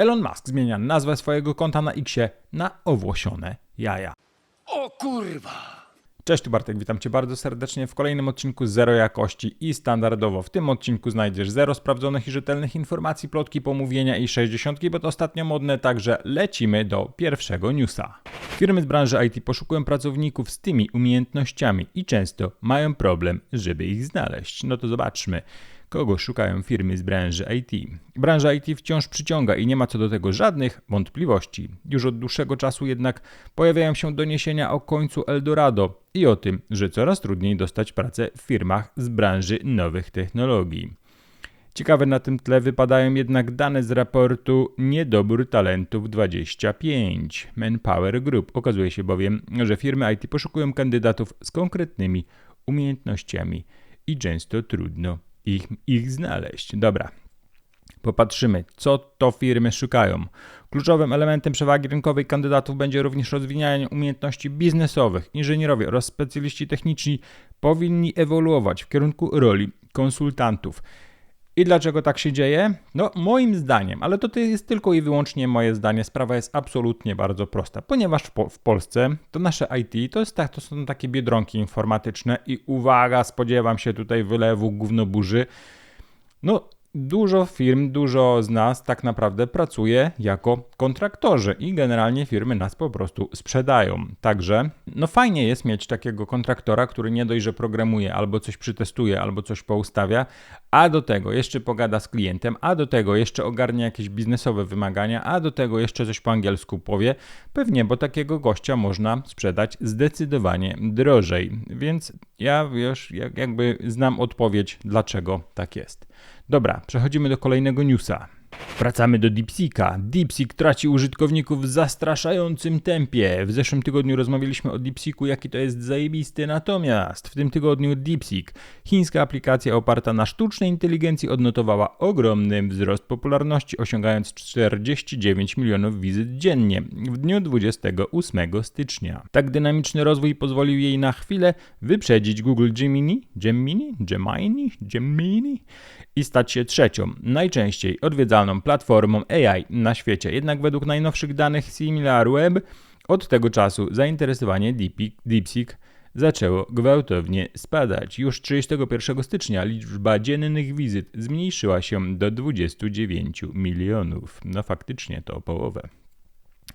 Elon Musk zmienia nazwę swojego konta na Xie na owłosione jaja. O kurwa! Cześć, tu Bartek, witam Cię bardzo serdecznie w kolejnym odcinku Zero Jakości i standardowo w tym odcinku znajdziesz zero sprawdzonych i rzetelnych informacji, plotki, pomówienia i 60, bo to ostatnio modne, także lecimy do pierwszego newsa. Firmy z branży IT poszukują pracowników z tymi umiejętnościami i często mają problem, żeby ich znaleźć. No to zobaczmy kogo szukają firmy z branży IT. Branża IT wciąż przyciąga i nie ma co do tego żadnych wątpliwości. Już od dłuższego czasu jednak pojawiają się doniesienia o końcu Eldorado i o tym, że coraz trudniej dostać pracę w firmach z branży nowych technologii. Ciekawe na tym tle wypadają jednak dane z raportu Niedobór Talentów 25 Manpower Group. Okazuje się bowiem, że firmy IT poszukują kandydatów z konkretnymi umiejętnościami i często trudno ich, ich znaleźć. Dobra. Popatrzymy, co to firmy szukają. Kluczowym elementem przewagi rynkowej kandydatów będzie również rozwijanie umiejętności biznesowych. Inżynierowie oraz specjaliści techniczni powinni ewoluować w kierunku roli konsultantów. I dlaczego tak się dzieje? No, moim zdaniem, ale to jest tylko i wyłącznie moje zdanie, sprawa jest absolutnie bardzo prosta, ponieważ w, po w Polsce to nasze IT to, jest tak, to są takie biedronki informatyczne i uwaga, spodziewam się tutaj wylewu gównoburzy. No, Dużo firm, dużo z nas tak naprawdę pracuje jako kontraktorzy i generalnie firmy nas po prostu sprzedają. Także no fajnie jest mieć takiego kontraktora, który nie dość, że programuje albo coś przytestuje, albo coś poustawia, a do tego jeszcze pogada z klientem, a do tego jeszcze ogarnia jakieś biznesowe wymagania, a do tego jeszcze coś po angielsku powie. Pewnie, bo takiego gościa można sprzedać zdecydowanie drożej. Więc ja już jakby znam odpowiedź, dlaczego tak jest. Dobra, przechodzimy do kolejnego newsa. Wracamy do DeepSeeka. DeepSeek traci użytkowników w zastraszającym tempie. W zeszłym tygodniu rozmawialiśmy o DeepSeeku, jaki to jest zajebisty, natomiast w tym tygodniu DeepSeek, chińska aplikacja oparta na sztucznej inteligencji, odnotowała ogromny wzrost popularności, osiągając 49 milionów wizyt dziennie w dniu 28 stycznia. Tak dynamiczny rozwój pozwolił jej na chwilę wyprzedzić Google Gemini, Gemini, Gemini, Gemini i stać się trzecią, najczęściej odwiedzaną platformą AI na świecie. Jednak według najnowszych danych SimilarWeb od tego czasu zainteresowanie DeepSeek zaczęło gwałtownie spadać. Już 31 stycznia liczba dziennych wizyt zmniejszyła się do 29 milionów. No faktycznie to o połowę.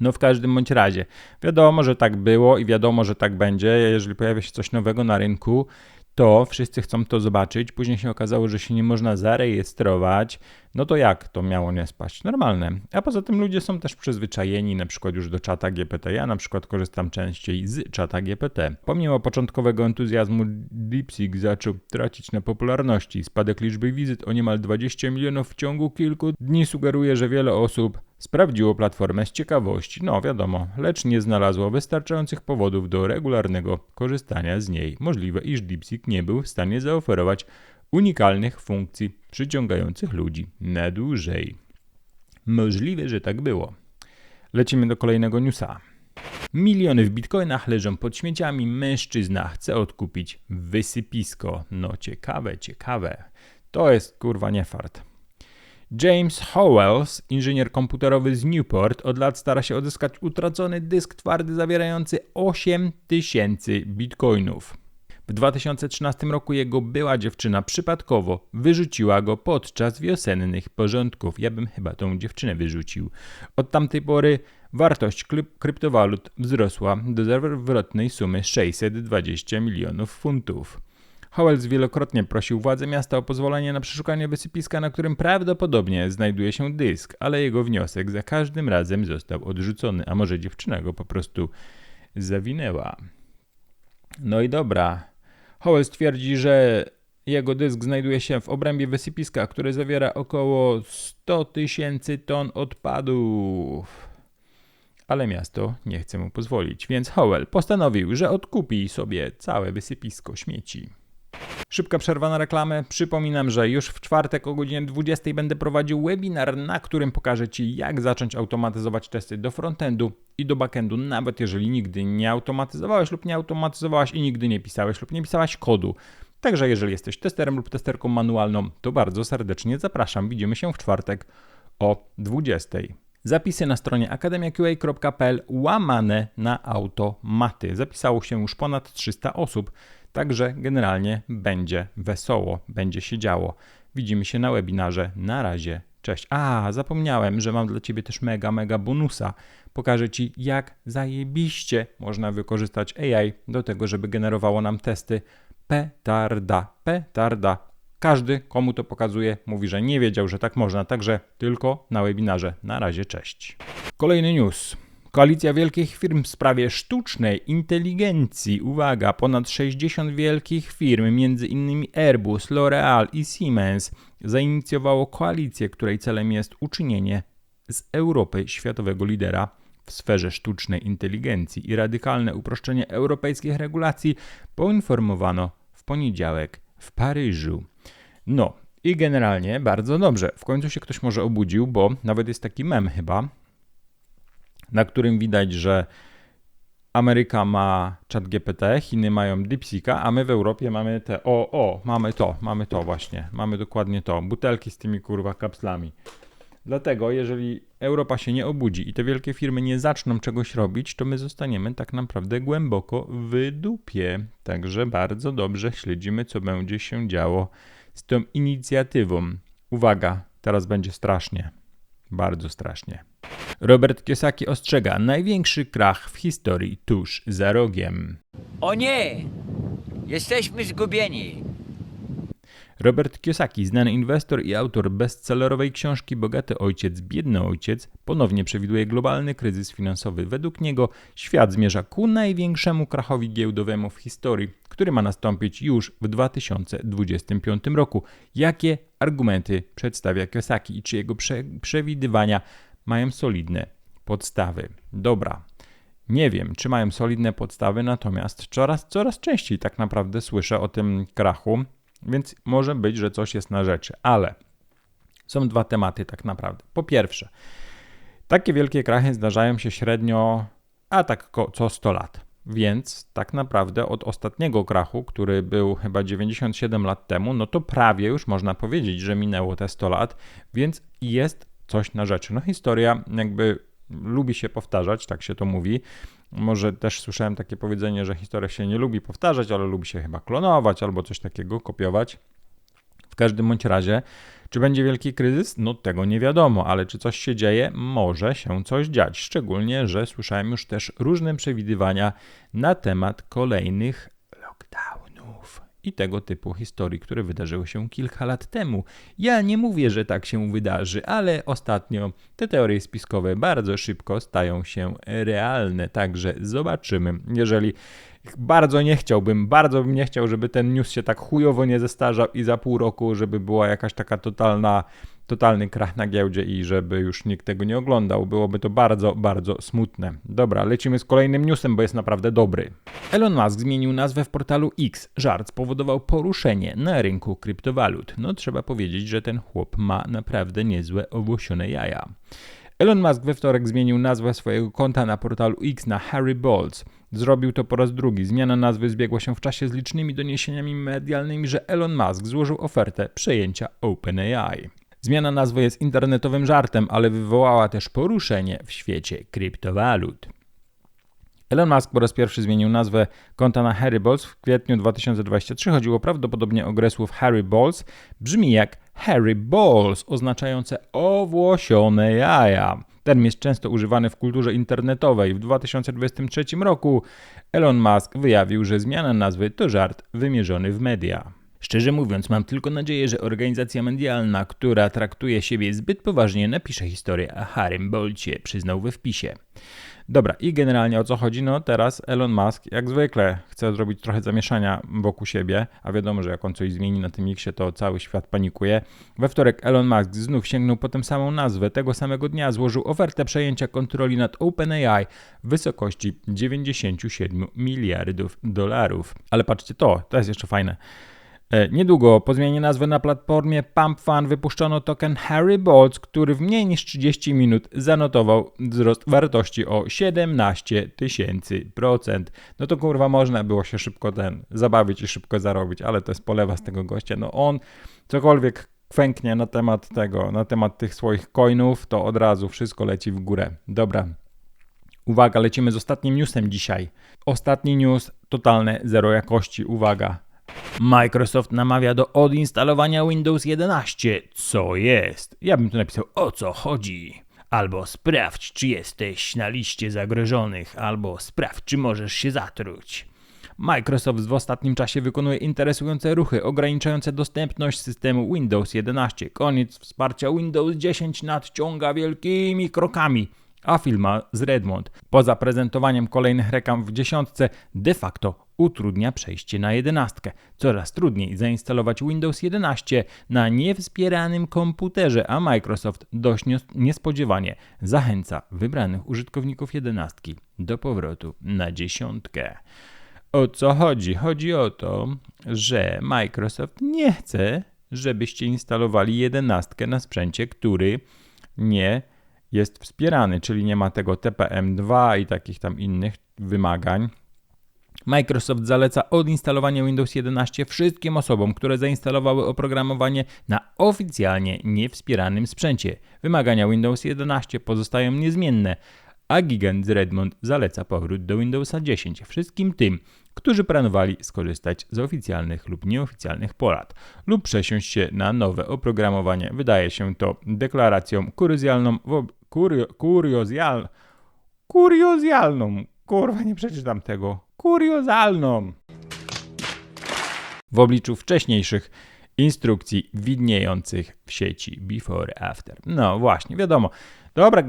No w każdym bądź razie, wiadomo, że tak było i wiadomo, że tak będzie. Jeżeli pojawia się coś nowego na rynku, to wszyscy chcą to zobaczyć. Później się okazało, że się nie można zarejestrować. No to jak to miało nie spaść? Normalne. A poza tym ludzie są też przyzwyczajeni na przykład już do czata GPT. Ja na przykład korzystam częściej z czata GPT. Pomimo początkowego entuzjazmu DeepSeek zaczął tracić na popularności. Spadek liczby wizyt o niemal 20 milionów w ciągu kilku dni sugeruje, że wiele osób sprawdziło platformę z ciekawości. No wiadomo, lecz nie znalazło wystarczających powodów do regularnego korzystania z niej. Możliwe, iż DeepSeek nie był w stanie zaoferować unikalnych funkcji przyciągających ludzi na dłużej. Możliwe, że tak było. Lecimy do kolejnego newsa. Miliony w bitcoinach leżą pod śmieciami. Mężczyzna chce odkupić wysypisko. No ciekawe, ciekawe. To jest kurwa nie fart. James Howells, inżynier komputerowy z Newport, od lat stara się odzyskać utracony dysk twardy zawierający 8000 bitcoinów. W 2013 roku jego była dziewczyna przypadkowo wyrzuciła go podczas wiosennych porządków. Ja bym chyba tą dziewczynę wyrzucił. Od tamtej pory wartość kryptowalut wzrosła do zawrotnej sumy 620 milionów funtów. Howells wielokrotnie prosił władze miasta o pozwolenie na przeszukanie wysypiska, na którym prawdopodobnie znajduje się dysk, ale jego wniosek za każdym razem został odrzucony, a może dziewczyna go po prostu zawinęła. No i dobra. Howells twierdzi, że jego dysk znajduje się w obrębie wysypiska, które zawiera około 100 tysięcy ton odpadów. Ale miasto nie chce mu pozwolić, więc Howell postanowił, że odkupi sobie całe wysypisko śmieci. Szybka przerwa na reklamę. Przypominam, że już w czwartek o godzinie 20 będę prowadził webinar, na którym pokażę Ci, jak zacząć automatyzować testy do frontendu i do backendu, nawet jeżeli nigdy nie automatyzowałeś lub nie automatyzowałaś i nigdy nie pisałeś lub nie pisałaś kodu. Także jeżeli jesteś testerem lub testerką manualną, to bardzo serdecznie zapraszam. Widzimy się w czwartek o 20. Zapisy na stronie akademiaqa.pl łamane na automaty. Zapisało się już ponad 300 osób, także generalnie będzie wesoło, będzie się działo. Widzimy się na webinarze. Na razie, cześć. A, zapomniałem, że mam dla Ciebie też mega, mega bonusa. Pokażę Ci, jak zajebiście można wykorzystać AI do tego, żeby generowało nam testy. Petarda, petarda. Każdy, komu to pokazuje, mówi, że nie wiedział, że tak można, także tylko na webinarze. Na razie, cześć. Kolejny news. Koalicja wielkich firm w sprawie sztucznej inteligencji. Uwaga, ponad 60 wielkich firm, m.in. Airbus, L'Oreal i Siemens, zainicjowało koalicję, której celem jest uczynienie z Europy światowego lidera w sferze sztucznej inteligencji i radykalne uproszczenie europejskich regulacji poinformowano w poniedziałek w Paryżu. No i generalnie bardzo dobrze. W końcu się ktoś może obudził, bo nawet jest taki mem chyba, na którym widać, że Ameryka ma ChatGPT, Chiny mają DeepSeeka, a my w Europie mamy te o, o, mamy to, mamy to właśnie, mamy dokładnie to, butelki z tymi kurwa kapslami. Dlatego, jeżeli Europa się nie obudzi i te wielkie firmy nie zaczną czegoś robić, to my zostaniemy tak naprawdę głęboko w dupie. Także bardzo dobrze śledzimy, co będzie się działo z tą inicjatywą. Uwaga, teraz będzie strasznie. Bardzo strasznie. Robert Kiosaki ostrzega największy krach w historii tuż za rogiem. O nie! Jesteśmy zgubieni. Robert Kiosaki, znany inwestor i autor bestsellerowej książki Bogaty Ojciec, Biedny Ojciec, ponownie przewiduje globalny kryzys finansowy. Według niego świat zmierza ku największemu krachowi giełdowemu w historii, który ma nastąpić już w 2025 roku. Jakie argumenty przedstawia Kiosaki i czy jego prze przewidywania mają solidne podstawy? Dobra. Nie wiem, czy mają solidne podstawy, natomiast coraz, coraz częściej tak naprawdę słyszę o tym krachu, więc może być, że coś jest na rzeczy, ale są dwa tematy tak naprawdę. Po pierwsze, takie wielkie krachy zdarzają się średnio, a tak co 100 lat. Więc tak naprawdę od ostatniego krachu, który był chyba 97 lat temu, no to prawie już można powiedzieć, że minęło te 100 lat, więc jest coś na rzeczy. No historia jakby lubi się powtarzać, tak się to mówi. Może też słyszałem takie powiedzenie, że historia się nie lubi powtarzać, ale lubi się chyba klonować albo coś takiego, kopiować. W każdym bądź razie, czy będzie wielki kryzys? No tego nie wiadomo, ale czy coś się dzieje? Może się coś dziać. Szczególnie, że słyszałem już też różne przewidywania na temat kolejnych lockdownów i tego typu historii, które wydarzyły się kilka lat temu. Ja nie mówię, że tak się wydarzy, ale ostatnio te teorie spiskowe bardzo szybko stają się realne, także zobaczymy. Jeżeli bardzo nie chciałbym, bardzo bym nie chciał, żeby ten news się tak chujowo nie zestarzał i za pół roku, żeby była jakaś taka totalna, totalny krach na giełdzie i żeby już nikt tego nie oglądał. Byłoby to bardzo, bardzo smutne. Dobra, lecimy z kolejnym newsem, bo jest naprawdę dobry. Elon Musk zmienił nazwę w portalu X. Żart spowodował poruszenie na rynku kryptowalut. No trzeba powiedzieć, że ten chłop ma naprawdę niezłe owłosione jaja. Elon Musk we wtorek zmienił nazwę swojego konta na portalu X na Harry Balls. Zrobił to po raz drugi. Zmiana nazwy zbiegła się w czasie z licznymi doniesieniami medialnymi, że Elon Musk złożył ofertę przejęcia OpenAI. Zmiana nazwy jest internetowym żartem, ale wywołała też poruszenie w świecie kryptowalut. Elon Musk po raz pierwszy zmienił nazwę konta na Harry Balls w kwietniu 2023. Chodziło prawdopodobnie o grę słów Harry Balls. Brzmi jak Harry Balls, oznaczające owłosione jaja. Termin jest często używany w kulturze internetowej. W 2023 roku Elon Musk wyjawił, że zmiana nazwy to żart wymierzony w media. Szczerze mówiąc, mam tylko nadzieję, że organizacja medialna, która traktuje siebie zbyt poważnie, napisze historię o Harrym Bolcie, przyznał we wpisie. Dobra, i generalnie o co chodzi? No teraz Elon Musk, jak zwykle, chce zrobić trochę zamieszania wokół siebie, a wiadomo, że jak on coś zmieni na tym Xie, to cały świat panikuje. We wtorek Elon Musk znów sięgnął po tę samą nazwę. Tego samego dnia złożył ofertę przejęcia kontroli nad OpenAI w wysokości 97 miliardów dolarów. Ale patrzcie to, to jest jeszcze fajne. E, Niedługo po zmianie nazwy na platformie PumpFun wypuszczono token Harry Bolts, który w mniej niż 30 minut zanotował wzrost wartości o 17 tysięcy procent. No to kurwa można było się szybko ten zabawić i szybko zarobić, ale to jest polewa z tego gościa. No on cokolwiek kwęknie na temat tego, na temat tych swoich coinów, to od razu wszystko leci w górę. Dobra. Uwaga, lecimy z ostatnim newsem dzisiaj. Ostatni news, totalne zero jakości. Uwaga. Microsoft namawia do odinstalowania Windows 11. Co jest? Ja bym tu napisał o co chodzi. Albo sprawdź, czy jesteś na liście zagrożonych, albo sprawdź, czy możesz się zatruć. Microsoft w ostatnim czasie wykonuje interesujące ruchy ograniczające dostępność systemu Windows 11. Koniec wsparcia Windows 10 nadciąga wielkimi krokami. A firma z Redmond, poza prezentowaniem kolejnych reklam w dziesiątce, de facto utrudnia przejście na jedenastkę. Coraz trudniej zainstalować Windows 11 na niewspieranym komputerze, a Microsoft dość nies- niespodziewanie zachęca wybranych użytkowników jedenastki do powrotu na dziesiątkę. O co chodzi? Chodzi o to, że Microsoft nie chce, żebyście instalowali jedenastkę na sprzęcie, który nie jest wspierany, czyli nie ma tego TPM2 i takich tam innych wymagań. Microsoft zaleca odinstalowanie Windows 11 wszystkim osobom, które zainstalowały oprogramowanie na oficjalnie niewspieranym sprzęcie. Wymagania Windows 11 pozostają niezmienne, a gigant z Redmond zaleca powrót do Windowsa 10 wszystkim tym, którzy planowali skorzystać z oficjalnych lub nieoficjalnych porad lub przesiąść się na nowe oprogramowanie. Wydaje się to deklaracją kuriozjalną, wo- kurio, kuriozjal, kuriozjalną. Kurwa, nie przeczytam tego. Kuriozalną. W obliczu wcześniejszych instrukcji widniejących w sieci before after. No właśnie, wiadomo. Dobra,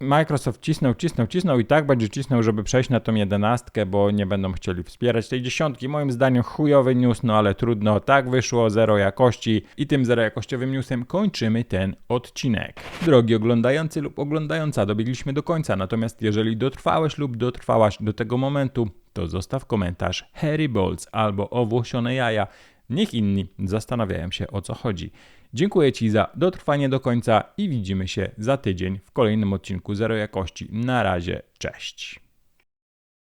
Microsoft cisnął, cisnął, cisnął i tak będzie cisnął, żeby przejść na tą jedenastkę, bo nie będą chcieli wspierać tej dziesiątki. Moim zdaniem chujowy news, no ale trudno, tak wyszło, zero jakości i tym zero jakościowym newsem kończymy ten odcinek. Drogi oglądający lub oglądająca, dobiegliśmy do końca, natomiast jeżeli dotrwałeś lub dotrwałaś do tego momentu, to zostaw komentarz Harry Bolts albo owłosione jaja. Niech inni zastanawiają się o co chodzi. Dziękuję Ci za dotrwanie do końca i widzimy się za tydzień w kolejnym odcinku Zero Jakości. Na razie, cześć.